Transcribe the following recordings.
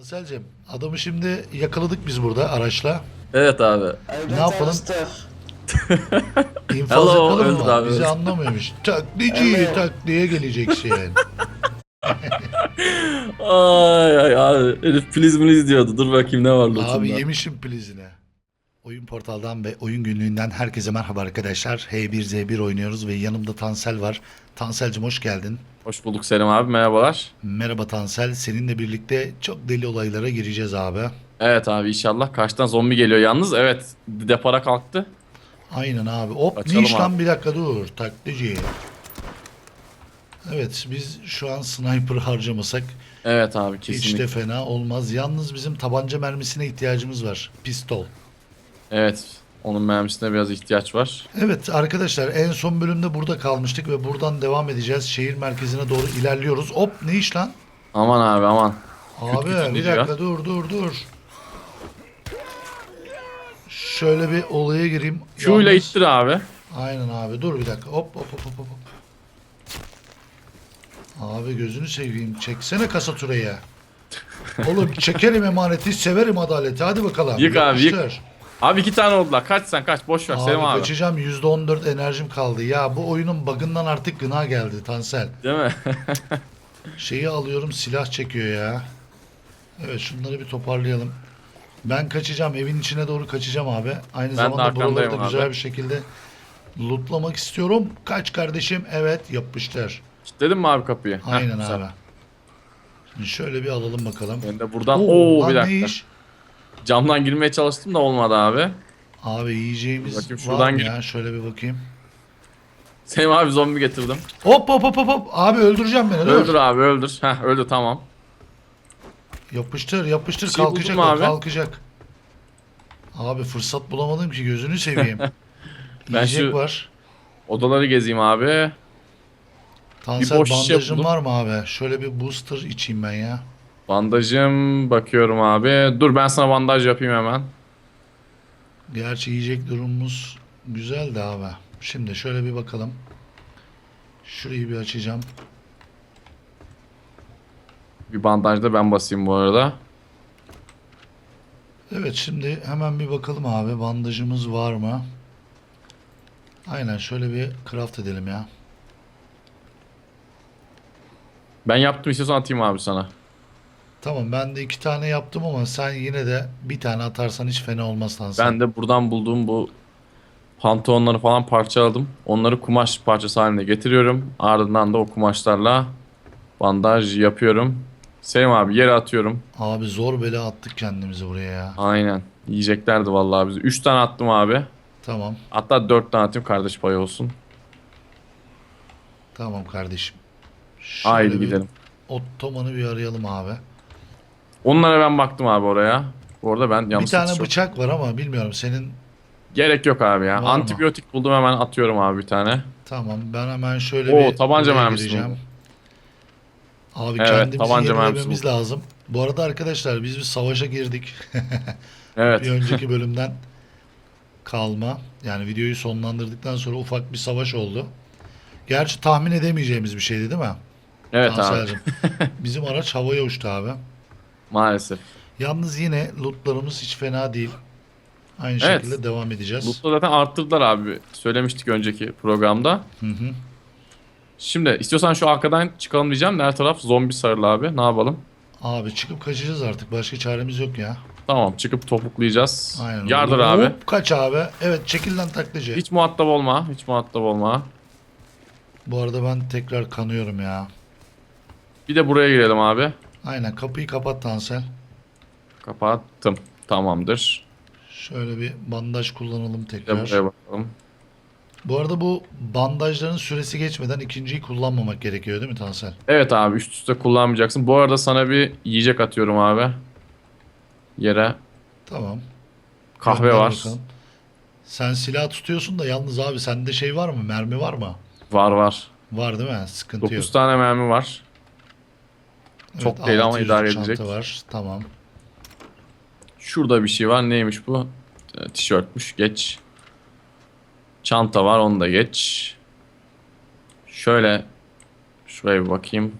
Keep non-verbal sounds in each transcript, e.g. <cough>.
Tansel'cim adamı şimdi yakaladık biz burada araçla. Evet abi. Ne yapalım? <laughs> İnfaz Hello, mı? abi, Bizi anlamıyormuş. Taklici takliye geleceksin. <laughs> Ay ay ay. Herif please please diyordu. Dur bakayım ne var lootunda. Abi yemişim plizine. Oyun portaldan ve oyun günlüğünden herkese merhaba arkadaşlar. H1Z1 oynuyoruz ve yanımda Tansel var. Tansel'cim hoş geldin. Hoş bulduk Selim abi. Merhabalar. Merhaba Tansel. Seninle birlikte çok deli olaylara gireceğiz abi. Evet abi inşallah. Karşıdan zombi geliyor yalnız. Evet. Depara kalktı. Aynen abi. Hop Açalım ne iş lan bir dakika dur. Taklici. Evet biz şu an sniper harcamasak Evet abi hiç kesinlikle. de fena olmaz. Yalnız bizim tabanca mermisine ihtiyacımız var. Pistol. Evet. Onun mermisine biraz ihtiyaç var. Evet arkadaşlar en son bölümde burada kalmıştık ve buradan devam edeceğiz. Şehir merkezine doğru ilerliyoruz. Hop ne iş lan? Aman abi aman. Abi bir dakika dur dur dur. Şöyle bir olaya gireyim. İle Yalnız- ittir abi. Aynen abi dur bir dakika. Hop hop hop hop hop. Abi gözünü seveyim. Çeksene kasaturayı. <laughs> Oğlum çekerim emaneti, severim adaleti. Hadi bakalım. Yık abi, yık. Yapıştır. Abi iki tane oldular. Kaç sen kaç. Boş ver Abi, Selim abi. kaçacağım. %14 enerjim kaldı. Ya bu oyunun bug'ından artık gına geldi Tansel. Değil mi? <laughs> Şeyi alıyorum silah çekiyor ya. Evet şunları bir toparlayalım. Ben kaçacağım. Evin içine doğru kaçacağım abi. Aynı de zamanda buraları da arkandayım güzel abi. bir şekilde lootlamak istiyorum. Kaç kardeşim? Evet yapıştır. Kilitledin mi abi kapıyı? Heh, Aynen güzel. abi. Şimdi şöyle bir alalım bakalım. Ben de buradan Oo, Oo, lan bir ne dakika. iş? Camdan girmeye çalıştım da olmadı abi. Abi yiyeceğimiz Bakayım var şuradan mı gir- ya? Şöyle bir bakayım. Selim abi zombi getirdim. Hop hop hop hop hop. Abi öldüreceğim beni. dur. Öldür abi öldür. Heh öldü tamam. Yapıştır yapıştır Bir şey kalkacak buldun mu o, abi? kalkacak. Abi fırsat bulamadım ki gözünü seveyim. <laughs> Ben Yiyecek şu- var. Odaları gezeyim abi. Tansel boş şişe bandajın buldum. var mı abi? Şöyle bir booster içeyim ben ya. Bandajım bakıyorum abi. Dur ben sana bandaj yapayım hemen. Gerçi yiyecek durumumuz güzel de abi. Şimdi şöyle bir bakalım. Şurayı bir açacağım. Bir bandaj da ben basayım bu arada. Evet şimdi hemen bir bakalım abi. Bandajımız var mı? Aynen şöyle bir craft edelim ya. Ben yaptım istiyorsan atayım abi sana. Tamam ben de iki tane yaptım ama sen yine de bir tane atarsan hiç fena olmaz Tansel. Ben de buradan bulduğum bu pantolonları falan parçaladım. Onları kumaş parçası haline getiriyorum. Ardından da o kumaşlarla bandaj yapıyorum. Selim abi yere atıyorum. Abi zor bela attık kendimizi buraya ya. Aynen. Yiyeceklerdi vallahi bizi. 3 tane attım abi. Tamam. Hatta 4 tane atayım kardeş payı olsun. Tamam kardeşim. Şöyle Haydi bir gidelim. Ottoman'ı bir arayalım abi. Onlara ben baktım abi oraya. Bu arada ben yanlış bir tane bıçak var ama bilmiyorum senin Gerek yok abi ya. Var mı? Antibiyotik buldum hemen atıyorum abi bir tane. Tamam ben hemen şöyle Oo, bir tabanca buraya mermisi gireceğim. buldum. Abi Evet, kendimizi tabanca mermisi yenilememiz lazım. Bu arada arkadaşlar biz bir savaşa girdik. <laughs> Evet. bir önceki bölümden kalma. Yani videoyu sonlandırdıktan sonra ufak bir savaş oldu. Gerçi tahmin edemeyeceğimiz bir şeydi değil mi? Evet abi. <laughs> Bizim araç havaya uçtu abi. Maalesef. Yalnız yine lootlarımız hiç fena değil. Aynı Evet. şekilde devam edeceğiz. Loot'u zaten arttırdılar abi. Söylemiştik önceki programda. Hı hı. Şimdi istiyorsan şu arkadan çıkalım diyeceğim de her taraf zombi sarılı abi. Ne yapalım? Abi çıkıp kaçacağız artık. Başka çaremiz yok ya. Tamam çıkıp topuklayacağız. Aynen. Yardır Hop, abi. kaç abi. Evet çekil lan taklacı. Hiç muhatap olma. Hiç muhatap olma. Bu arada ben tekrar kanıyorum ya. Bir de buraya girelim abi. Aynen kapıyı kapat Tansel. Kapattım. Tamamdır. Şöyle bir bandaj kullanalım Bir de tekrar. buraya bakalım. Bu arada bu bandajların süresi geçmeden ikinciyi kullanmamak gerekiyor değil mi Tansel? Evet abi üst üste kullanmayacaksın. Bu arada sana bir yiyecek atıyorum abi. Yere. Tamam. Kahve Gönder var. bakalım. Sen silah tutuyorsun da yalnız abi sende şey var mı? Mermi var mı? Var var. Var değil mi? Sıkıntı 9 yok. tane mermi var. Çok değil ama 600 idare edecek. var. Tamam. Şurada bir şey var. Neymiş bu? E, Tişörtmüş. Geç. Çanta var. Onu da geç. Şöyle. Şuraya bir bakayım.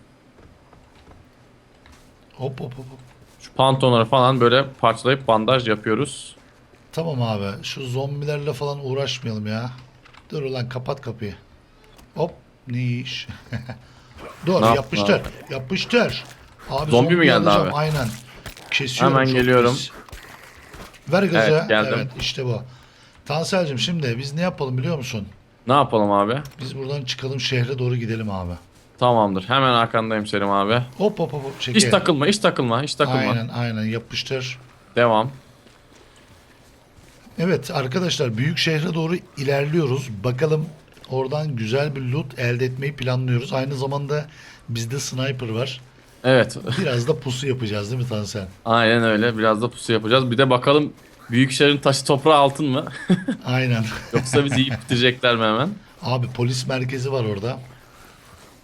Hop hop hop. Şu Pantolonları falan böyle parçalayıp bandaj yapıyoruz. Tamam abi. Şu zombilerle falan uğraşmayalım ya. Dur ulan kapat kapıyı. Hop. Ne iş? <laughs> Dur Ne yaptın yapıştır. Abi Zombi mi geldi alacağım, abi? Aynen. Kesiyorum. Hemen geliyorum. pis. Ver gazı. Evet, geldim. Evet işte bu. Tansel'cim şimdi biz ne yapalım biliyor musun? Ne yapalım abi? Biz buradan çıkalım şehre doğru gidelim abi. Tamamdır. Hemen arkandayım Selim abi. Hop hop hop. hop çekil. Hiç takılma, hiç takılma, hiç takılma. Aynen aynen yapıştır. Devam. Evet arkadaşlar büyük şehre doğru ilerliyoruz. Bakalım oradan güzel bir loot elde etmeyi planlıyoruz. Aynı zamanda bizde sniper var. Evet. Biraz da pusu yapacağız değil mi Tansel? Aynen öyle. Biraz da pusu yapacağız. Bir de bakalım Büyükşehir'in taşı toprağı altın mı? <laughs> Aynen. Yoksa bizi yiyip bitirecekler mi hemen? Abi polis merkezi var orada.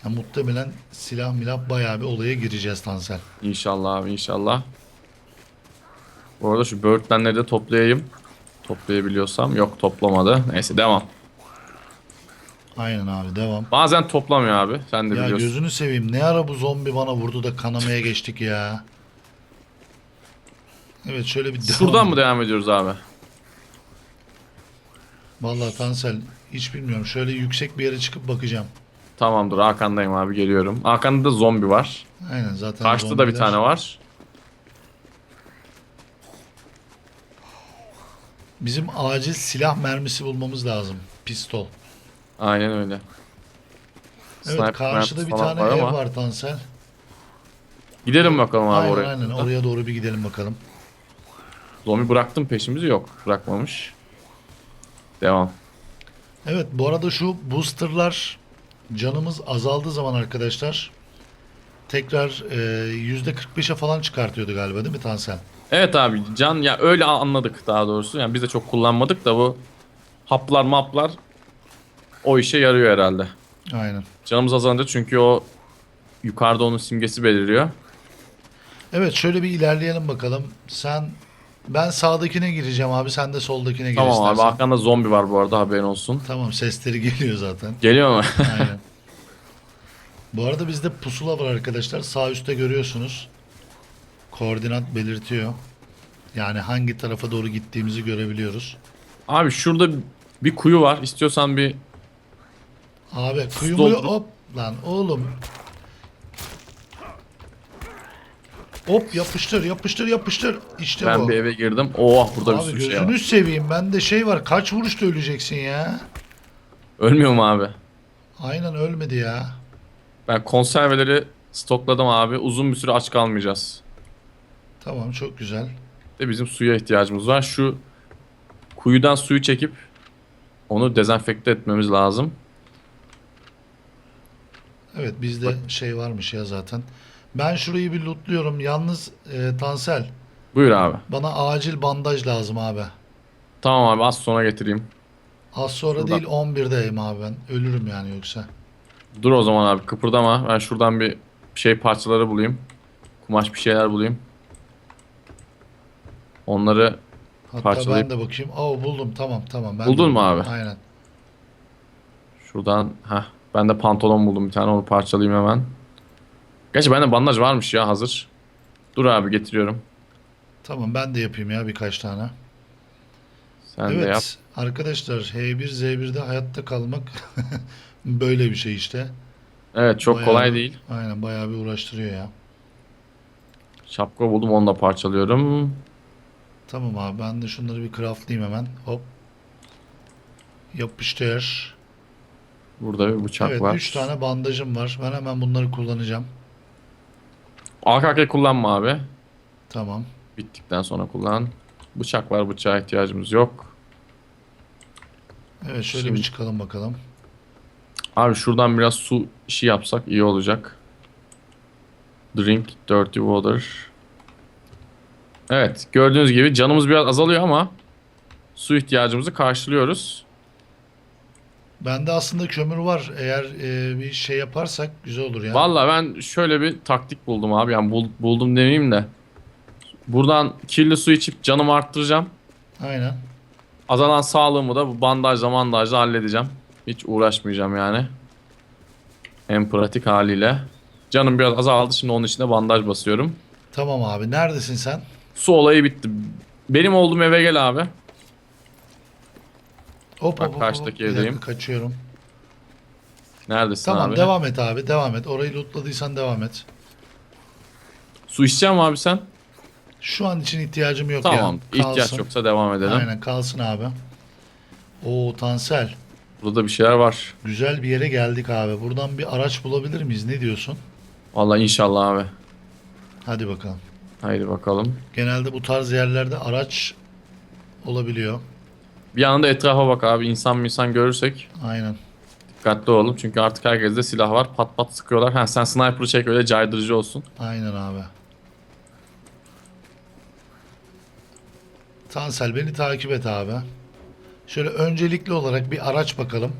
Ya, muhtemelen silah milah bayağı bir olaya gireceğiz Tansel. İnşallah abi inşallah. Bu arada şu böğürtlenleri de toplayayım. Toplayabiliyorsam. Yok toplamadı. Neyse devam. Aynen abi devam. Bazen toplamıyor abi. Sen de Ya biliyorsun. gözünü seveyim. Ne ara bu zombi bana vurdu da kanamaya geçtik ya. Evet şöyle bir devam. Şuradan mı devam ediyoruz abi? Vallahi Tansel hiç bilmiyorum. Şöyle yüksek bir yere çıkıp bakacağım. Tamamdır arkandayım abi geliyorum. Arkanda da zombi var. Aynen zaten Karşıda da bir zombiler- tane var. Bizim acil silah mermisi bulmamız lazım. Pistol. Aynen öyle. Evet Sniper karşıda bir falan tane var ev ama. var Tansel. Gidelim bakalım abi aynen oraya. aynen oraya doğru bir gidelim bakalım. Zombi bıraktım peşimizi yok. Bırakmamış. Devam. Evet bu arada şu boosterlar canımız azaldığı zaman arkadaşlar tekrar e, %45'e falan çıkartıyordu galiba değil mi Tansel? Evet abi can ya öyle anladık daha doğrusu. Yani biz de çok kullanmadık da bu haplar maplar o işe yarıyor herhalde. Aynen. Canımız azalınca çünkü o yukarıda onun simgesi belirliyor. Evet şöyle bir ilerleyelim bakalım. Sen ben sağdakine gireceğim abi sen de soldakine gir Tamam abi istersen. arkanda zombi var bu arada haberin olsun. Tamam sesleri geliyor zaten. Geliyor mu? Aynen. <laughs> Bu arada bizde pusula var arkadaşlar. Sağ üstte görüyorsunuz. Koordinat belirtiyor. Yani hangi tarafa doğru gittiğimizi görebiliyoruz. abi şurada bir kuyu var. İstiyorsan bir Abi kuyumu doldurup- hop lan oğlum. Hop yapıştır yapıştır yapıştır. İşte ben bu. bir eve girdim. Oh burada bir Abi sürü şey gözünü var. seveyim. Bende şey var. Kaç vuruşta öleceksin ya? Ölmüyor mu abi? Aynen ölmedi ya. Ben konserveleri stokladım abi. Uzun bir süre aç kalmayacağız. Tamam çok güzel. de bizim suya ihtiyacımız var. Şu kuyudan suyu çekip onu dezenfekte etmemiz lazım. Evet bizde şey varmış ya zaten. Ben şurayı bir lootluyorum. Yalnız e, Tansel Buyur abi. bana acil bandaj lazım abi. Tamam abi az sonra getireyim. Az sonra Şuradan. değil 11'deyim abi ben. Ölürüm yani yoksa. Dur o zaman abi kıpırdama. Ben şuradan bir şey parçaları bulayım. Kumaş bir şeyler bulayım. Onları Hatta Parçalayıp- ben de bakayım. Aa buldum tamam tamam. Ben Buldun de mu buldum. abi? Aynen. şuradan ha ben de pantolon buldum bir tane onu parçalayayım hemen. Gerçi bende bandaj varmış ya hazır. Dur abi getiriyorum. Tamam ben de yapayım ya birkaç tane. Sen evet de yap. arkadaşlar H1Z1'de hayatta kalmak <laughs> böyle bir şey işte. Evet çok Bayağı kolay değil. Aynen bayağı bir uğraştırıyor ya. Şapka buldum onu da parçalıyorum. Tamam abi ben de şunları bir craftlayayım hemen. Hop. Yapıştır. Burada bir bıçak evet var. 3 tane bandajım var. Ben hemen bunları kullanacağım. Arkaya kullanma abi. Tamam. Bittikten sonra kullan. Bıçak var bıçağa ihtiyacımız yok. Evet şöyle Şimdi- bir çıkalım bakalım. Abi şuradan biraz su işi yapsak iyi olacak. Drink dirty water. Evet gördüğünüz gibi canımız biraz azalıyor ama su ihtiyacımızı karşılıyoruz. Bende aslında kömür var. Eğer e, bir şey yaparsak güzel olur ya. Vallahi ben şöyle bir taktik buldum abi. Yani bul- buldum demeyeyim de. Buradan kirli su içip canımı arttıracağım. Aynen. Azalan sağlığımı da bu bandajla bandajla halledeceğim. Hiç uğraşmayacağım yani. En pratik haliyle. Canım biraz azaldı. Şimdi onun içine bandaj basıyorum. Tamam abi. Neredesin sen? Su olayı bitti. Benim olduğum eve gel abi. Hop Bak hop karşıdaki hop. Bir dakika, evdeyim. Kaçıyorum. Neredesin Tamam abi? devam et abi. Devam et. Orayı lootladıysan devam et. Su içeceğim mi abi sen? Şu an için ihtiyacım yok Tamam. ya. ihtiyaç Kalsın. yoksa devam edelim. Aynen kalsın abi. Oo Tansel. Burada bir şeyler var. Güzel bir yere geldik abi. Buradan bir araç bulabilir miyiz? Ne diyorsun? Vallahi inşallah abi. Hadi bakalım. Haydi bakalım. Genelde bu tarz yerlerde araç olabiliyor. Bir anda etrafa bak abi. İnsan mı insan görürsek Aynen. dikkatli olalım. Çünkü artık herkeste silah var. Pat pat sıkıyorlar. Ha sen sniper'ı çek öyle caydırıcı olsun. Aynen abi. Tansel beni takip et abi. Şöyle öncelikli olarak bir araç bakalım.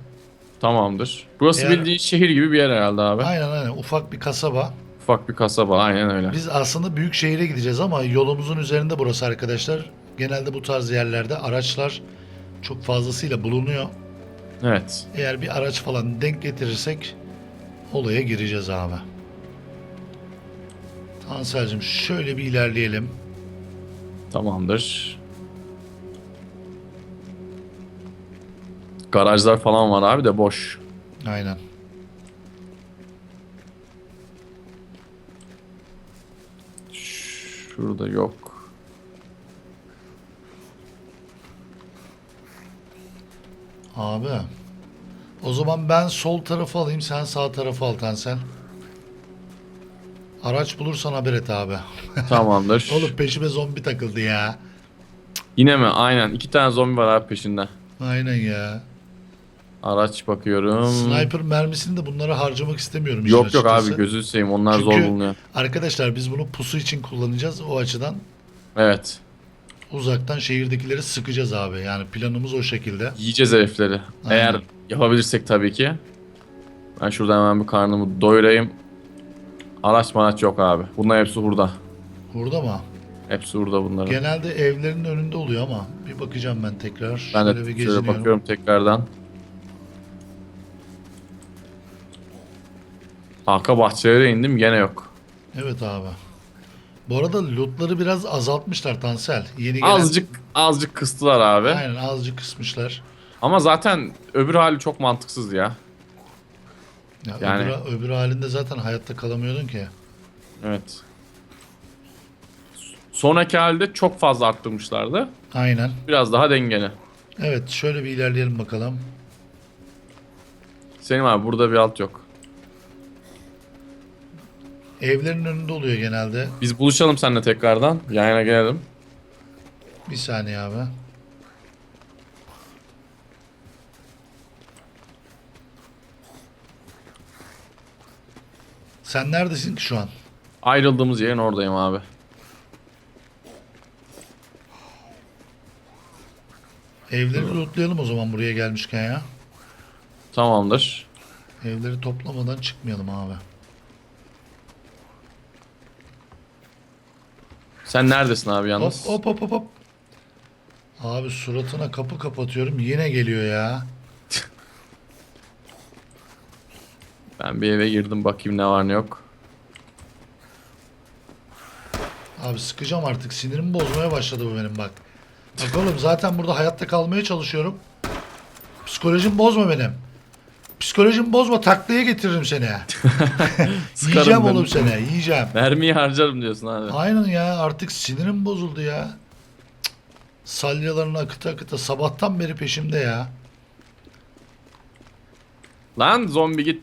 Tamamdır. Burası Eğer- bildiğin şehir gibi bir yer herhalde abi. Aynen aynen ufak bir kasaba. Ufak bir kasaba aynen öyle. Biz aslında büyük şehire gideceğiz ama yolumuzun üzerinde burası arkadaşlar. Genelde bu tarz yerlerde araçlar çok fazlasıyla bulunuyor. Evet. Eğer bir araç falan denk getirirsek olaya gireceğiz abi. Tansel'cim şöyle bir ilerleyelim. Tamamdır. Garajlar falan var abi de boş. Aynen. Şurada yok. Abi. O zaman ben sol tarafı alayım sen sağ tarafı al Tansel. Araç bulursan haber et abi. <laughs> Tamamdır. Oğlum peşime zombi takıldı ya. Yine mi? Aynen. İki tane zombi var abi peşinde. Aynen ya. Araç bakıyorum. Sniper mermisini de bunlara harcamak istemiyorum. işin Yok yok açıkçası. abi gözü seveyim onlar zor Çünkü- bulunuyor. Arkadaşlar biz bunu pusu için kullanacağız. O açıdan Evet. Uzaktan şehirdekileri sıkacağız abi. Yani planımız o şekilde. Yiyeceğiz herifleri. Aynen. Eğer yapabilirsek tabii ki. Ben şurada hemen bir karnımı doyurayım. Araç maraç yok abi. Bunlar hepsi burada. Burada mı? Hepsi burada bunların. Genelde evlerin önünde oluyor ama bir bakacağım ben tekrar. ben Şöyle de bir şöyle bakıyorum tekrardan. Arka bahçelere indim gene yok. Evet abi. Bu arada lootları biraz azaltmışlar Tansel. Yeni gelen... Azıcık azıcık kıstılar abi. Aynen azıcık kısmışlar. Ama zaten öbür hali çok mantıksız ya. Ya Yani- öbür, öbür halinde zaten hayatta kalamıyordun ki. Evet. Sonraki halde çok fazla arttırmışlardı. Aynen. Biraz daha dengeli. Evet şöyle bir ilerleyelim bakalım. Senin abi burada bir alt yok. Evlerin önünde oluyor genelde. Biz buluşalım seninle tekrardan. Yayına gelelim. Bir saniye abi. Sen neredesin ki şu an? Ayrıldığımız yerin oradayım abi. Evleri lootlayalım o zaman buraya gelmişken ya. Tamamdır. Evleri toplamadan çıkmayalım abi. Sen neredesin abi Hop yalnız? hop hop hop hop. Abi suratına kapı kapatıyorum yine geliyor ya. <laughs> Ben bir eve girdim bakayım ne var ne yok. Abi sıkacağım artık sinirimi bozmaya başladı bu benim bak. Bak oğlum zaten burada hayatta kalmaya çalışıyorum. Psikolojimi bozma benim. Psikolojimi bozma taklaya getiririm seni. <laughs> <laughs> yiyeceğim ben. oğlum seni yiyeceğim. Mermiyi harcarım diyorsun abi. Aynen ya artık sinirim bozuldu ya. Cık. Salyalarını akıta akıta sabahtan beri peşimde ya. Lan zombi git.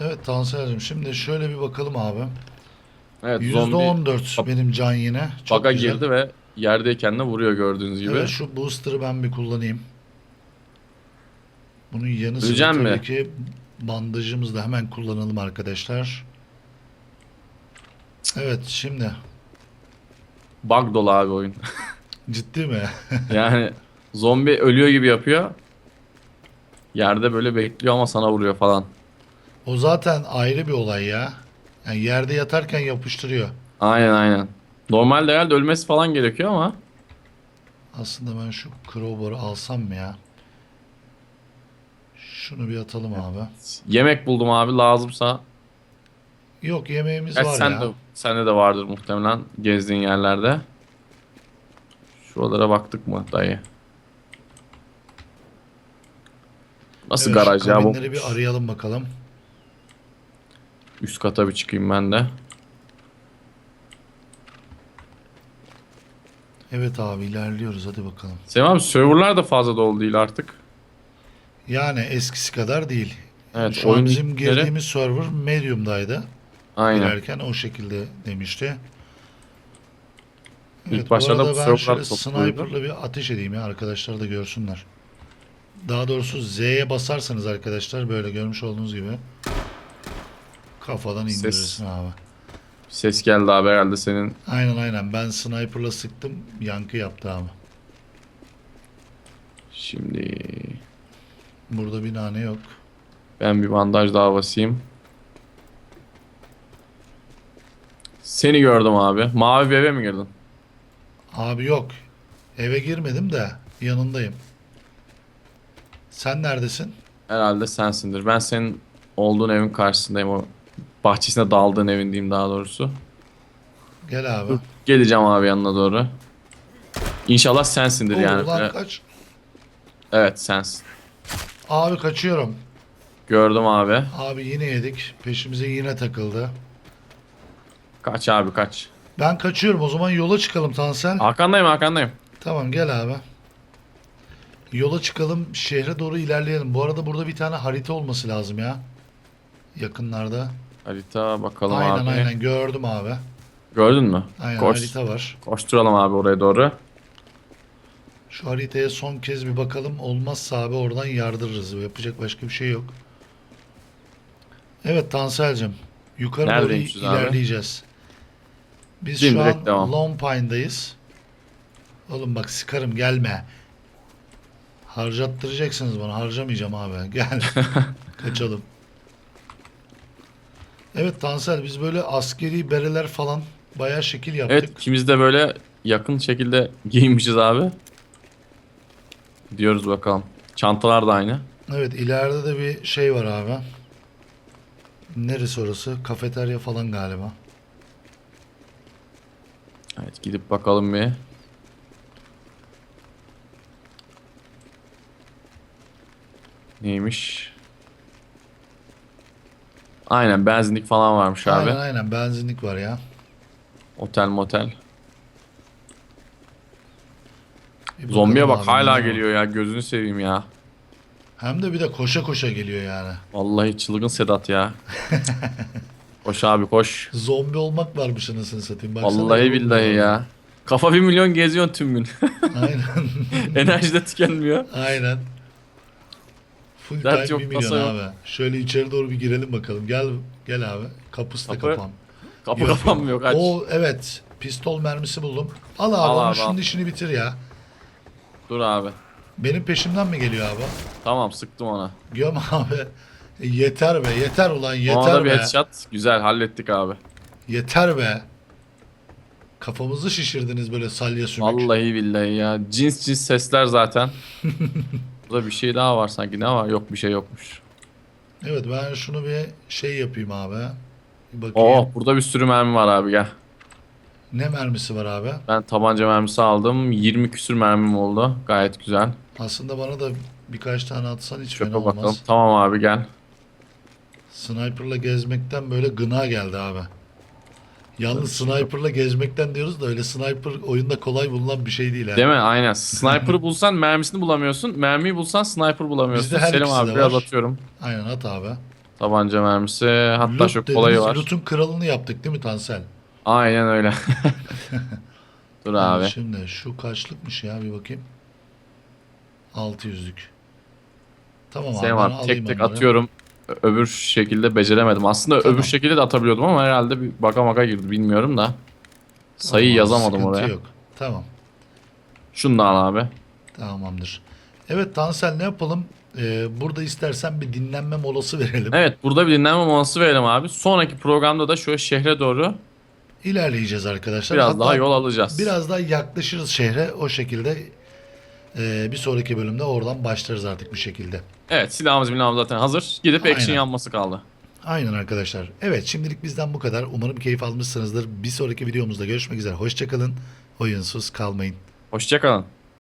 Evet Tanser'cim şimdi şöyle bir bakalım abi. Evet zombi %14 Bak- benim can yine. Çok baka güzel. girdi ve yerdeyken de vuruyor gördüğünüz gibi. Evet şu booster'ı ben bir kullanayım. Bunun yanı sıra Öleceksin tabii mi? ki bandajımızı da hemen kullanalım arkadaşlar. Evet şimdi Bug dolu abi oyun. <laughs> ciddi mi? <laughs> yani zombi ölüyor gibi yapıyor. Yerde böyle bekliyor ama sana vuruyor falan. o zaten ayrı bir olay ya. Yani yerde yatarken yapıştırıyor. Aynen aynen. Normalde herhalde ölmesi falan gerekiyor ama Aslında ben şu crowbar'ı alsam mı ya? Şunu bir atalım abi. yemek buldum abi lazımsa Yok yemeğimiz Gerçi var sen ya. de, sende de vardır muhtemelen gezdiğin yerlerde. Şuralara baktık mı dayı? Nasıl Evet, garaj ya bu? bir arayalım bakalım. Üst kata bir çıkayım ben de. Evet abi ilerliyoruz hadi bakalım. Selim abi serverlar da fazla dolu değil artık. Yani eskisi kadar değil. Evet, Şu an oyun bizim linkleri- girdiğimiz server Medium'daydı. Aynen. Girerken o şekilde demişti. İlk Evet, bu başlarda arada bu ben serverlar şöyle topluydu. sniper'la bir ateş edeyim ya arkadaşlar da görsünler. Daha doğrusu Z'ye basarsanız arkadaşlar böyle görmüş olduğunuz gibi kafadan Ses. indirirsin abi. Ses geldi abi herhalde senin. Aynen aynen ben sniper'la sıktım yankı yaptı abi. Şimdi Burada bir nane yok. ben bir bandaj daha basayım. Seni gördüm abi. Mavi bir eve mi girdin? Abi yok. Eve girmedim de yanındayım. Sen neredesin? Herhalde sensindir. Ben senin olduğun evin karşısındayım. O bahçesine daldığın evin diyeyim daha doğrusu. Gel abi. Geleceğim abi yanına doğru. İnşallah sensindir Oo, yani. Evet, kaç. Evet sensin. Abi kaçıyorum. Gördüm abi. Abi yine yedik. Peşimize yine takıldı. Kaç abi kaç. Ben kaçıyorum. O zaman yola çıkalım Tansel. Arkandayım arkandayım. Tamam gel abi. Yola çıkalım. Şehre doğru ilerleyelim. Bu arada burada bir tane harita olması lazım ya. Yakınlarda. Harita bakalım aynen abi. aynen gördüm abi. Gördün mü? Aynen Koş. harita var. Koşturalım abi oraya doğru. Şu haritaya son kez bir bakalım. Olmazsa abi oradan yardırırız. Yapacak başka bir şey yok. Evet Tansel'cim. Yukarı doğru Neredeymişiz abi? ilerleyeceğiz. Biz Dimdirek şu an devam. Lone Pine'dayız. Oğlum bak sıkarım gelme. Harcattıracaksınız bana. Harcamayacağım abi. <laughs> Gel. <laughs> Kaçalım. Evet Tansel biz böyle askeri bereler falan bayağı şekil yaptık. Evet ikimiz de böyle yakın şekilde giyinmişiz abi. Diyoruz bakalım. Çantalar da aynı. Evet ileride de bir şey var abi. Neresi orası? Kafeterya falan galiba. Evet gidip bakalım bir. Neymiş? Aynen benzinlik falan varmış abi. Aynen aynen benzinlik var ya. Otel motel. Bir Zombiye bak abi, hala geliyor ya gözünü seveyim ya. Hem de bir de koşa koşa geliyor yani. Vallahi çılgın Sedat ya. <laughs> koş abi koş. Zombi olmak varmış anasını satayım. Baksana Vallahi billahi ya. Kafa bir milyon geziyorsun tüm gün. Aynen. <laughs> Enerji de tükenmiyor. aynen. Full Dert time yok, 1 milyon tasa yok. abi. Şöyle içeri doğru bir girelim bakalım. Gel gel abi. Kapısı da Kapı- kapan. Kapı kapanmıyor kaç. O evet. Pistol mermisi buldum. Al abi, Al abi, şunun al. işini bitir ya. Dur abi. Benim peşimden mi geliyor abi? Tamam sıktım ona. Göm abi. E, Yeter be. Yeter ulan. Ona Yeter bir be. headshot. Güzel hallettik abi. Yeter be. Kafamızı şişirdiniz böyle salya sümük. Vallahi billahi ya. Cins cins sesler zaten. <laughs> Burada bir şey daha var sanki. Ne var? Yok bir şey yokmuş. Evet ben şunu bir şey yapayım abi. Bir bakayım. Oh burada bir sürü mermi var abi gel. Ne mermisi var abi? Ben tabanca mermisi aldım. 20 küsür mermim oldu. Gayet güzel. Aslında bana da birkaç tane atsan hiç Çöpe fena bakalım. olmaz. Tamam abi gel. Sniper'la gezmekten böyle gına geldi abi. Yalnız sniper'la gezmekten diyoruz da öyle sniper oyunda kolay bulunan bir şey değil. ha. Değil mi? Aynen. Sniper'ı <laughs> bulsan mermisini bulamıyorsun. Mermiyi bulsan sniper bulamıyorsun. Bizde her Selim ikisi abi de biraz var. atıyorum. Aynen at abi. Tabanca mermisi. Hatta Loot dediniz, kolayı var. Loot'un kralını yaptık değil mi Tansel? Aynen öyle. <laughs> Dur abi. Şimdi şu kaçlıkmış ya bir bakayım. 600'lük. Tamam abi ben alayım tek tek onları. atıyorum. Ö- Öbür şekilde beceremedim. Aslında Tamam. öbür şekilde de atabiliyordum ama herhalde bir baka maka girdi bilmiyorum da. Sayıyı Tamam, yazamadım sıkıntı oraya. Yok. Tamam. Şunu da al abi. Tamamdır. Evet Tansel ne yapalım? Ee, burada istersen bir dinlenme molası verelim. Evet burada bir dinlenme molası verelim abi. Sonraki programda da şöyle şehre doğru İlerleyeceğiz arkadaşlar. biraz Hatta daha yol alacağız. Biraz daha yaklaşırız şehre. O şekilde e, bir sonraki bölümde oradan başlarız artık bir şekilde. Evet silahımız milahımız zaten hazır. Gidip action Aynen. yanması kaldı. Aynen arkadaşlar. Evet şimdilik bizden bu kadar. Umarım keyif almışsınızdır. Bir sonraki videomuzda görüşmek üzere. Hoşçakalın. Oyunsuz kalmayın. Hoşçakalın.